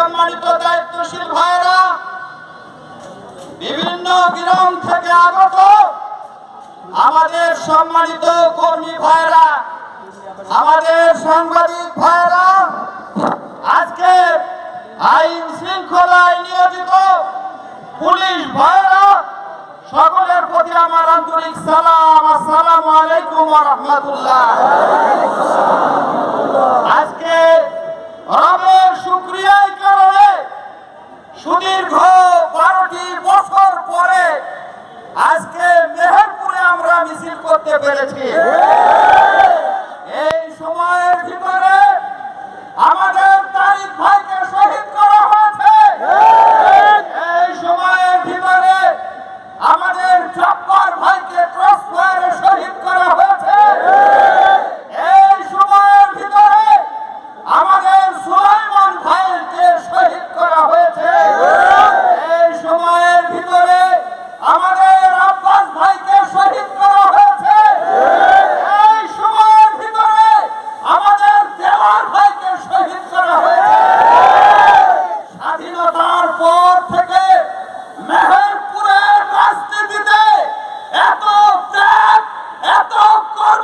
সম্মানিত দায়িত্বশীল ভাইরা, বিভিন্ন গ্রাম থেকে আগত আমাদের সম্মানিত কর্মী ভাইরা, আমাদের সাংবাদিক ভাইরা, আজকে আইন শৃঙ্খলায় নিয়োজিত পুলিশ ভাইরা, সকলের প্রতি আমার আন্তরিক সালাম, আসসালামু আলাইকুম রাহমাতুল্লাহ। করতে পেরেছি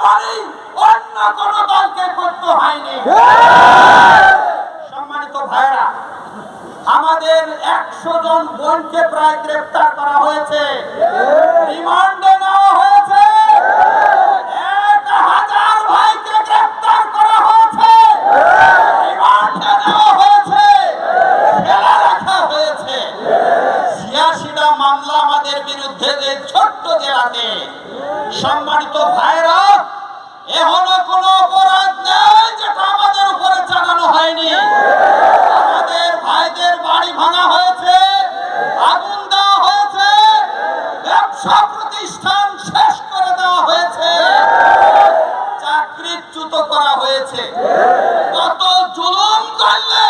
কোরবানি অন্য কোন দলকে করতে হয়নি। সম্মানিত ভাইরা আমাদের একশো জন বোনকে প্রায় করা হয়েছে। রিমান্ডে নেওয়া হয়েছে। এই ছোট্ট সম্মানিত ভাইরা এখনও কোনো অপরাধ নেই যেটা আমাদের উপরে চালানো হয়নি। আমাদের ভাইদের বাড়ি ভাঙা হয়েছে, আগুন দেওয়া হয়েছে, ব্যবসা প্রতিষ্ঠান শেষ করে দেওয়া হয়েছে, চাকরিচ্যুত করা হয়েছে। কত জুলুম করলে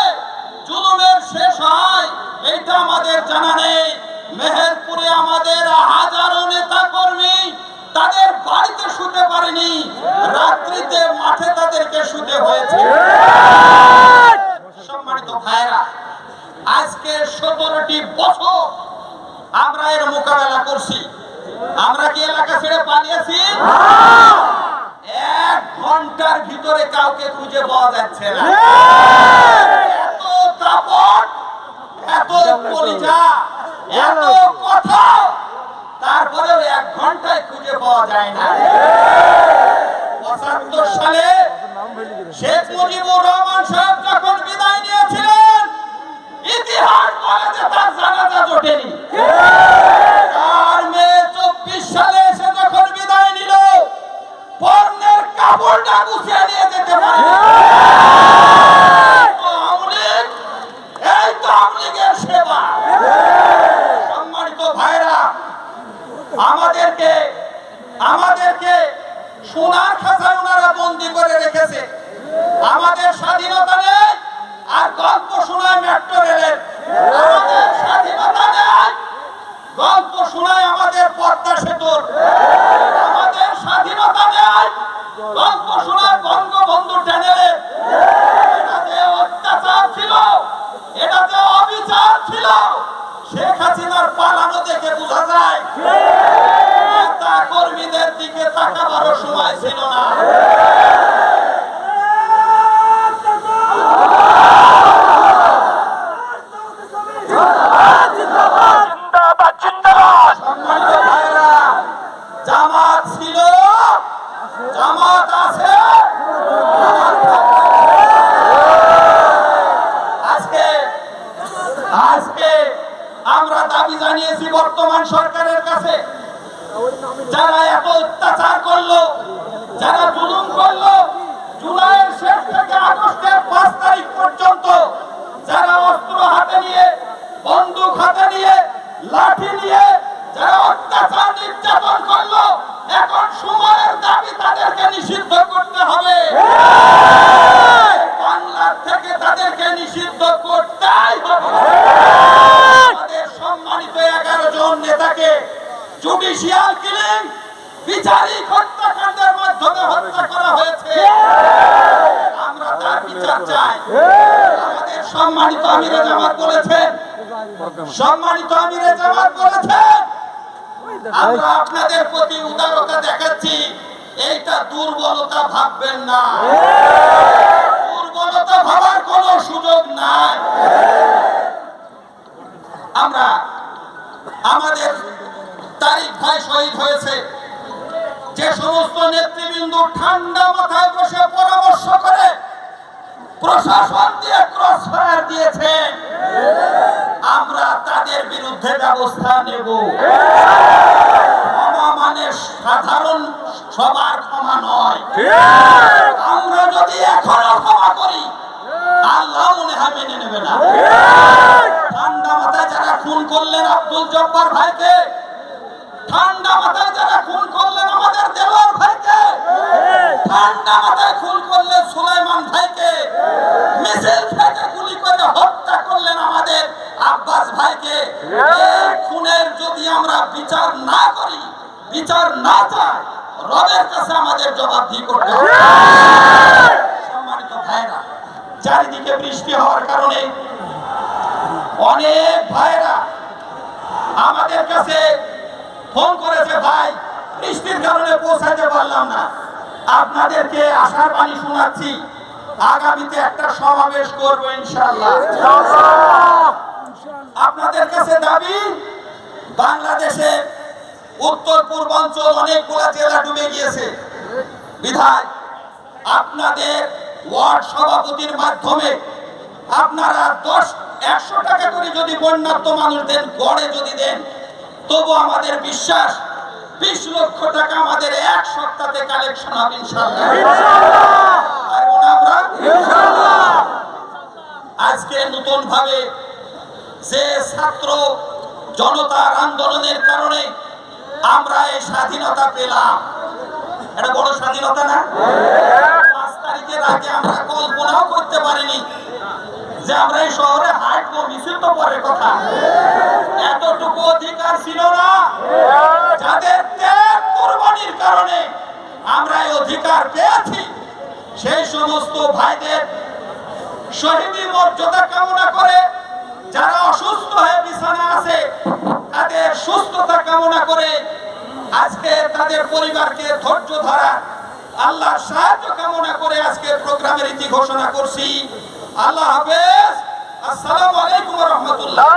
জুলুমের শেষ হয় এটা আমাদের জানা নেই। বাড়িতে শুতে পারেনি। রাত্রিতে মাঠে তাদেরকে শুতে হয়েছে। সম্মানিত ভাইরা আজকে সতেরোটি বছর আমরা এর মোকাবেলা করছি। আমরা কি এলাকা ছেড়ে পালিয়েছি? এক ঘণ্টার ভিতরে কাউকে খুঁজে পাওয়া যাচ্ছে না এত দাপট এত কলিজা এত কথা তারপরেও এক ঘন্টায় খুঁজে শেখ মুজিবুর রহমান সাহেব যখন নিয়েছিলেন, ইতিহাস বলে যে তার জানাজা জোটেনি। মেয়ে চব্বিশ সালে এসে যখন বিদায় নিল পর্ণের কাপড়টা গুছিয়ে নিয়ে যেতে পারে। সোনার খাঁচায় ওনারা বন্দি করে রেখেছে। আমাদের স্বাধীনতা নেই, আর গল্প শোনায় মেট্রো রেলের। আমাদের স্বাধীনতা নেই, গল্প শোনায় আমাদের পদ্মা সেতুর। আমাদের স্বাধীনতা নেই, গল্প Bota a mão no churrasquinho যারা এত অত্যাচার করল যারা জুলুম করল জুলাইয়ের শেষ থেকে আগস্টের পাঁচ তারিখ পর্যন্ত যারা অস্ত্র হাতে নিয়ে বন্দুক হাতে নিয়ে লাঠি নিয়ে যারা অত্যাচার নির্যাতন করল এখন সময়ের দাবি তাদেরকে নিষিদ্ধ করতে হবে। বাংলার থেকে তাদেরকে নিষিদ্ধ জুডিশিয়াল করা হয়েছে। সম্মানিত আমিরে সম্মানিত আমরা আপনাদের প্রতি উদারতা দেখাচ্ছি। এইটা দুর্বলতা ভাববেন না। দুর্বলতা ভাবার কোনো সুযোগ নাই। আমরা আমাদের তারিখ ভাই শহীদ হয়েছে। যে সমস্ত নেতৃবৃন্দ ঠান্ডা মাথায় বসে পরামর্শ করে প্রশাসন দিয়ে ক্রস ফায়ার দিয়েছে। আমরা তাদের বিরুদ্ধে ব্যবস্থা নেব। ক্ষমা মানে সাধারণ সবার ক্ষমা নয়। আমরা যদি এখনও ক্ষমা করি, আল্লাহ মনে হয় মেনে নেবে না। ঠান্ডা মাথায় যারা খুন করলেন আব্দুল জব্বার ভাইকে ঠান্ডা মাথায় যারা খুন করলেন আমাদের দেওয়ার ভাইকে ঠান্ডা খুন করলেন সুলাইমান ভাইকে মিছিল থেকে গুলি করে হত্যা করলেন আমাদের আব্বাস ভাইকে। খুনের যদি আমরা বিচার না করি, বিচার না চাই, রবের কাছে আমাদের জবাবদিহি করতে হবে? সম্মানিত ভাইরা, চারিদিকে বৃষ্টি হওয়ার কারণে অনেক ভাইরা আমাদের কাছে ফোন করেছে, ভাই, বৃষ্টির কারণে পৌঁছাতে পারলাম না। আপনাদেরকে আশার বাণী শোনাচ্ছি। আগামীতে একটা সমাবেশ করব ইনশাআল্লাহ। আপনাদের কাছে দাবি, বাংলাদেশে উত্তর পূর্বাঞ্চল অনেকগুলা জেলা ডুবে গিয়েছে। বিধায় আপনাদের ওয়ার্ড সভাপতির মাধ্যমে আপনারা দশ, একশো টাকা করে যদি বন্যার্থ মানুষ দেন গড়ে যদি দেন, তবু আমাদের বিশ্বাস বিশ লক্ষ টাকা আমাদের এক সপ্তাহে কালেকশন হবে আজকে নতুন ভাবে যে ছাত্র জনতার আন্দোলনের কারণে আমরা এই স্বাধীনতা পেলাম। এটা বড় স্বাধীনতা না? পাঁচ তারিখের আগে আমরা কল্পনাও করতে পারিনি যে আমরা এই শহরে হাঁটবো মিছিল তো পরের কথা। এতটুকু অধিকার ছিল না যাদের ত্যাগ কোরবানির কারণে আমরা এই অধিকার পেয়েছি সেই সমস্ত ভাইদের শহীদি মর্যাদা কামনা করে যারা অসুস্থ হয়ে বিছানা আছে তাদের সুস্থতা কামনা করে আজকে তাদের পরিবারকে ধৈর্য ধরা, আল্লাহর সাহায্য কামনা করে আজকে প্রোগ্রামের ইতি ঘোষণা করছি। আল্লাহ হাফেজ। আসসালামু আলাইকুম রহমতুল্লাহ।